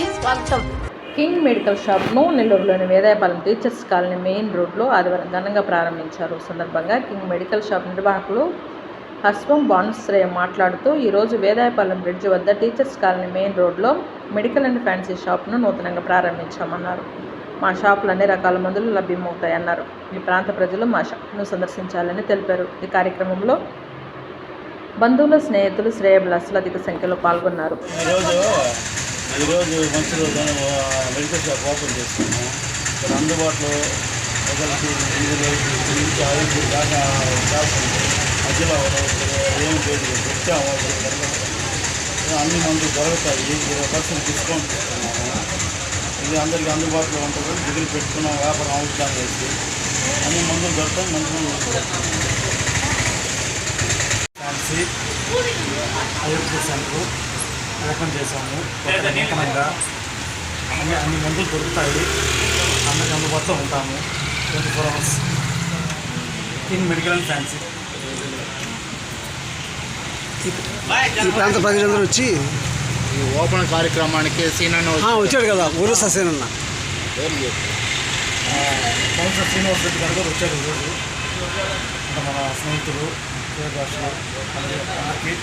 కి స్వాగతం. King medical షాప్ను నెల్లూరులోని వేదాయపాలెం టీచర్స్ కాలనీ మెయిన్ రోడ్లో ఆదివారం ఘనంగా ప్రారంభించారు. సందర్భంగా కింగ్ మెడికల్ షాప్ నిర్వాహకులు హస్వం బానుశ్రేయ మాట్లాడుతూ ఈరోజు వేదాయపాలెం బ్రిడ్జ్ వద్ద టీచర్స్ కాలనీ మెయిన్ రోడ్లో మెడికల్ అండ్ ఫ్యాన్సీ షాప్ను నూతనంగా ప్రారంభించామన్నారు. మా షాపులో అన్ని రకాల మందులు లభ్యమవుతాయన్నారు. ఈ ప్రాంత ప్రజలు మా షాప్ను సందర్శించాలని తెలిపారు. ఈ కార్యక్రమంలో బంధువులు స్నేహితులు శ్రేయభిలాసులు అధిక సంఖ్యలో పాల్గొన్నారు. ఈరోజు మంచి రోజు మెడికల్ షాప్ ఓపెన్ చేస్తున్నాము. ఇక్కడ అందుబాటులో ప్రజలకి ఇందులో నుంచి ఆరోగ్యం దాకా షాప్ మధ్యలో ఏం లేదు. వచ్చాము. అన్ని మందులు దొరుకుతాయి. ఇరవై పర్సెంట్ డిస్కౌంట్ ఇస్తున్నాము. ఇది అందరికీ అందుబాటులో ఉంటుంది. డిగ్రీ పెట్టుకున్నాం. వ్యాపారం అవసరం చేసి అన్ని మందులు దొరుకుతాయి. మంచి మందులు దొరుకుతాయి. Fancy Ayodhya centre. ఓపెన్ కొత్త నూతనంగా అన్ని అన్ని మందులు దొరుకుతాయి. అందరికి అందుబాటులో ఉంటాము. Twenty four hours. King medical and fancy. ఈ ప్రాంత ప్రజలందరూ వచ్చి ఈ ఓపెన్ కార్యక్రమానికి సీనన్న వచ్చాడు కదా ఊరు ససేనన్న. కౌన్సిలర్ శ్రీనివాస్ రెడ్డి గారు కూడా వచ్చారు ఈరోజు ఇంకా మన స్నేహితులు శ్రేయభాషలు అలాగే అందరికీ.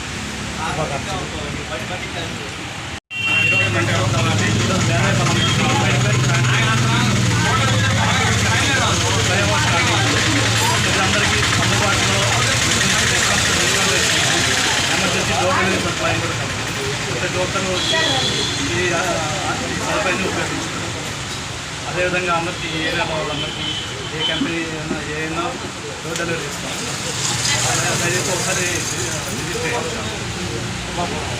అందుబాటులో ఎమర్జెన్సీ డోర్ డెలివరీ ప్రతి వచ్చి ఈ సదుపాయాన్ని ఉపయోగించుకుంటారు అదేవిధంగా అందరికీ ఏ ఏరియాలో వాళ్ళందరికీ ఏ కంపెనీ అయినా ఏదైనా డోర్ డెలివరీ ఇస్తాం దయచేసి ఒకసారి bubble.